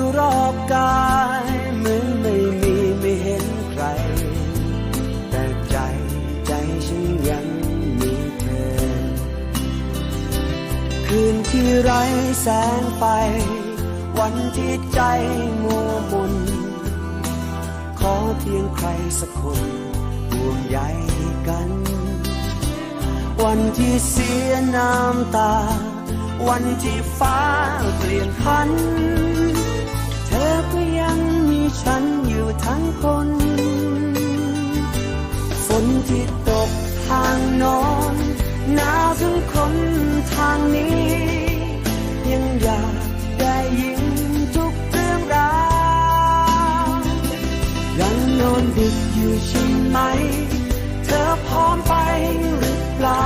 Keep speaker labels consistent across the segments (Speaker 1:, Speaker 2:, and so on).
Speaker 1: ู่ ไร้แสงไฟวันที่ใจมัวมนขอเพียงใครสักคนห่วงใยกัน วันที่เสียน้ำตา วันที่ฟ้าเปลี่ยนพัน เธอก็ยังมีฉันอยู่ทั้งคนฝนที่ตกทางนอนหนาวถึงคนทางนี้ ยังอยากได้ยินทุกเรื่องราวยังนอนดึกอยู่ใช่ไหม เธอพร้อมไปหรือเปล่า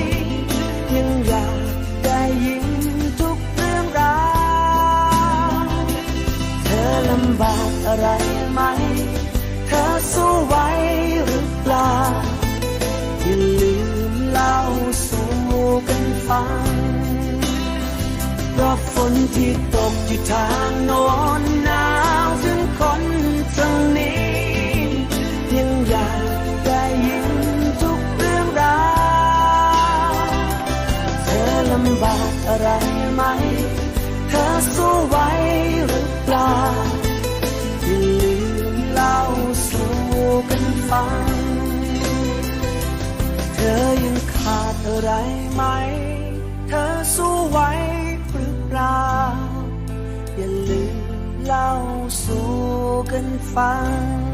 Speaker 1: อะไรไหม เธอสู้ไหวหรือเปล่า อย่าลืมเล่าสู่กันฟังเพราะฝนที่ตกอยู่ทางโน้นหนาวถึงคนทางนี้ ยังอยากได้ยินทุกเรื่องราวเธอลำบากอะไรไหม เธอสู้ไหวหรือเปล่า กันฟังเธอยังขาดอะไรไหม เธอสู้ไหวหรือเปล่า อย่าลืมเล่าสู่กันฟัง